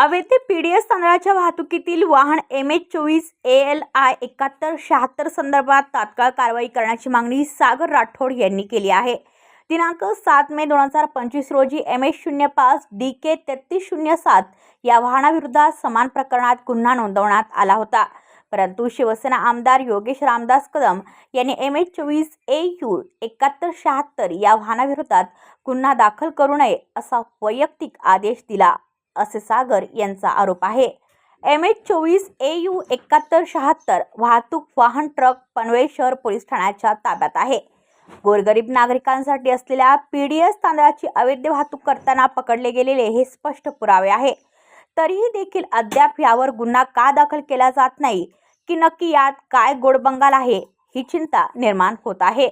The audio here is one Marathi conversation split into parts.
अवैध पीडीएस तांदळाच्या वाहतुकीतील वाहन एम एच चोवीस ए एल आय एकाहत्तर शहात्तर संदर्भात तात्काळ कारवाई करण्याची मागणी सागर राठोड यांनी केली आहे. दिनांक सात मे दोन हजार पंचवीस रोजी एम एच शून्य पाच डी के तेहतीस शून्य सात या वाहनाविरोधात समान प्रकरणात गुन्हा नोंदवण्यात आला होता. परंतु शिवसेना आमदार योगेश रामदास कदम यांनी एम एच चोवीस ए यू एकाहत्तर शहात्तर या वाहनाविरोधात गुन्हा दाखल करू नये असा वैयक्तिक आदेश दिला. असे सागर यांचा आरोप आहे. एम एच चोवीस ए यू एकाहत्तर शहात्तर वाहतूक वाहन ट्रक पनवेल शहर पोलीस ठाण्याच्या ताब्यात आहे. गोरगरीब नागरिकांसाठी असलेल्या पी डी एस तांदळाची अवैध वाहतूक करताना पकडले गेलेले हे स्पष्ट पुरावे आहे. तरीही देखील अद्याप यावर गुन्हा का दाखल केला जात नाही की नक्की यात काय गोडबंगाल आहे ही चिंता निर्माण होत आहे.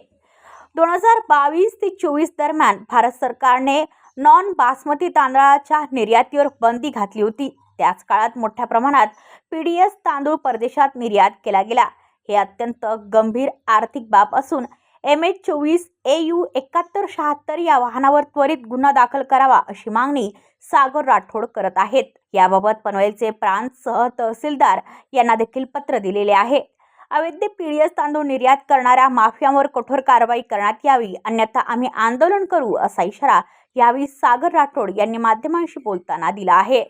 दोन हजार बावीस ते चोवीस दरम्यान भारत सरकारने नॉन बासमती तांदळाच्या निर्यातीवर बंदी घातली होती. त्याच काळात मोठ्या प्रमाणात पी डी एस तांदूळ परदेशात निर्यात केला गेला. हे अत्यंत गंभीर आर्थिक बाब असून एम एच चोवीस ए यू एकाहत्तर शहात्तर या वाहनावर त्वरित गुन्हा दाखल करावा अशी मागणी सागर राठोड करत आहेत. याबाबत पनवेलचे प्रांत सह तहसीलदार यांना देखील पत्र दिलेले आहे. अवैध पीडीएस तांदूळ निर्यात करणाऱ्या माफियांवर कठोर कारवाई करण्यात यावी अन्यथा आम्ही आंदोलन करू असा इशारा यावेळी सागर राठोड यांनी माध्यमांशी बोलताना दिला आहे.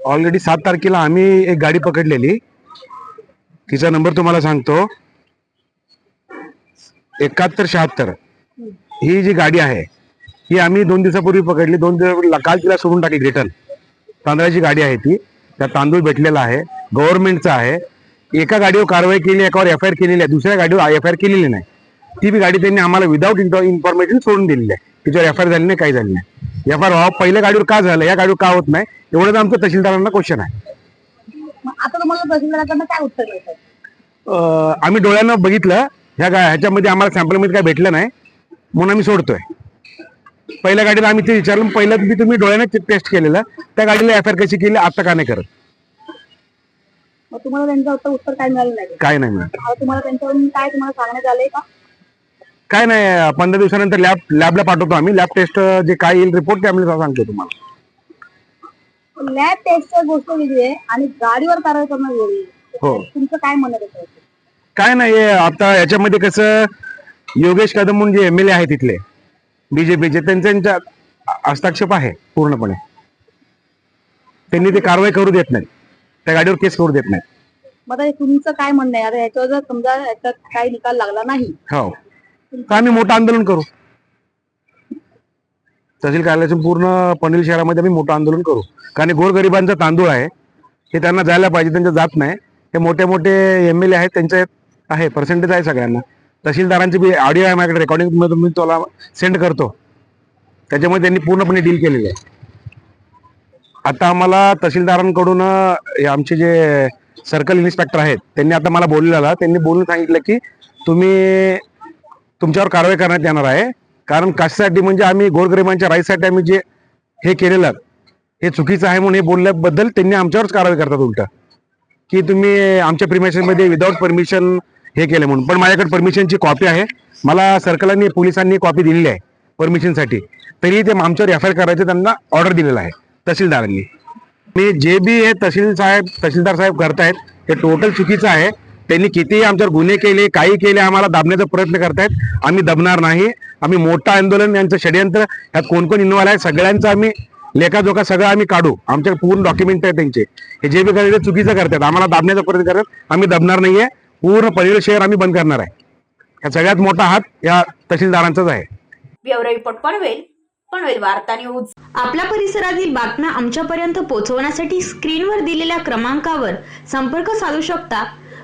ऑलरेडी सात तारखेला आम्ही एक गाडी पकडलेली. तिचा नंबर तुम्हाला सांगतो. एकाहत्तर शहात्तर. ही जी गाडी आहे ही आम्ही दोन दिवसापूर्वी पकडली. दोन दिवसापूर्वी काल तिला सोडून टाकली रिटर्न तांदळाची गाडी आहे ती. त्या तांदूळ भेटलेला आहे. गव्हर्नमेंटचा आहे. एका गाडीवर कारवाई केली एकावर एफ आय आर केलेली आहे. दुसऱ्या गाडीवर एफ आय आर केलेली नाही. ती बी गाडी त्यांनी आम्हाला विदाऊट इन्फॉर्मेशन सोडून दिलेली आहे. तिच्यावर एफ आय आर झाली नाही काही झाली नाही. एफ आय आर पहिल्या गाडीवर का झालं? या गाडीवर का होत नाही? एवढंच आमचं तहसीलदारांना क्वेश्चन आहे. मग आता तुम्हाला तहसीलदाराकडनं काय उत्तर मिळतं अं, आम्ही डोळ्यानं बघितलं ह्या गा ह्याच्यामध्ये आम्हाला सॅम्पलमध्ये काय भेटलं नाही म्हणून आम्ही सोडतोय. पहिल्या गाडीला आम्ही ते विचारलं पहिलं बी तुम्ही डोळ्याने टेस्ट केलेलं त्या गाडीला एफ आय आर कशी केली आता का नाही करत? मग तुम्हाला त्यांचं आता उत्तर काय मिळालं नाही? काय नाही मिळत आता तुम्हाला त्यांच्याकडून काय तुम्हाला सांगण्यात आलंय का? काय नाही पंधरा दिवसानंतर लॅब लॅबला पाठवतो आम्ही. लॅब टेस्ट जे काय येईल रिपोर्ट ते आम्ही सांगतो तुम्हाला. लॅब टेस्टच्या गोष्ट वेगळी आहे आणि गाडीवर कारवाई करणं वेगळी आहे. हो. तुमचं काय आहे त्याच्यावर? काय नाही हे आता याच्यामध्ये कसं योगेश कदम म्हणून जे एम एल ए आहे तिथले बीजेपीचे त्यांच्या हस्तक्षेप आहे पूर्णपणे. त्यांनी ते कारवाई करू देत नाही त्या गाडीवर केस करू देत नाही मग आता हे तुमचं काय म्हणणं आहे? आता ह्याच्यावर जर समजा ह्याच्यात काही निकाल लागला नाही हो. तर आम्ही मोठं आंदोलन करू? तहसील कार्यालयाच्या पूर्ण पनवेल शहरामध्ये आम्ही मोठं आंदोलन करू. कारण गोरगरिबांचा तांदूळ आहे. हे त्यांना जायला पाहिजे त्यांच्या जात नाही. हे मोठे मोठे एम एल ए आहेत त्यांचे आहे पर्सेंटेज आहे सगळ्यांना. तहसीलदारांची बी ऑडिओ आहे माझ्याकडे रेकॉर्डिंग मी तुला सेंड करतो. त्याच्यामध्ये त्यांनी पूर्णपणे डील केलेली आहे. आता आम्हाला तहसीलदारांकडून आमचे जे सर्कल इन्स्पेक्टर आहेत त्यांनी आता मला बोललेला त्यांनी बोलून सांगितलं की तुम्ही तुमच्यावर कारवाई करण्यात येणार आहे. कारण कशासाठी म्हणजे आम्ही गोरगरिबांच्या राईसाठी आम्ही जे हे केलेलं हे चुकीचं आहे म्हणून हे बोलल्याबद्दल त्यांनी आमच्यावरच कारवाई करतात उलट. की तुम्ही आमच्या प्रिमेशनमध्ये विदाऊट परमिशन हे केलं म्हणून. पण माझ्याकडे परमिशनची कॉपी आहे. मला सर्कलांनी पोलिसांनी कॉपी दिलेली आहे परमिशनसाठी तरी ते आमच्यावर एफ आय आर करायचं त्यांना ऑर्डर दिलेला आहे. तहसीलदारांनी. मी जे बी हे तहसील साहेब तहसीलदार साहेब करतायत हे टोटल चुकीचं आहे. त्यांनी कितीही आमच्यावर गुन्हे केले काही केले आम्हाला दाबण्याचा प्रयत्न करतायत. आम्ही दबणार नाही. आम्ही मोठं आंदोलन यांचं षडयंत्र यात कोण कोण इन्व्हॉल्व आहे सगळ्यांचं आम्ही लेखाजोखा सगळं आम्ही काढू. आमच्या पूर्ण डॉक्युमेंट आहे त्यांचे. हे जे बी करतात ते चुकीचं करतात. आम्हाला दाबण्याचा प्रयत्न करतात आम्ही दबणार नाहीये. पूर्ण पनवेल शहर आम्ही बंद करणार आहे. या सगळ्यात मोठा हात या तहसीलदारांचाच आहे. Bureau report Panvel. पनवेल वार्ता न्यूज. आपल्या परिसरातील बातम्या आमच्यापर्यंत पोहोचवण्यासाठी स्क्रीनवर दिलेल्या क्रमांकावर संपर्क साधू शकता.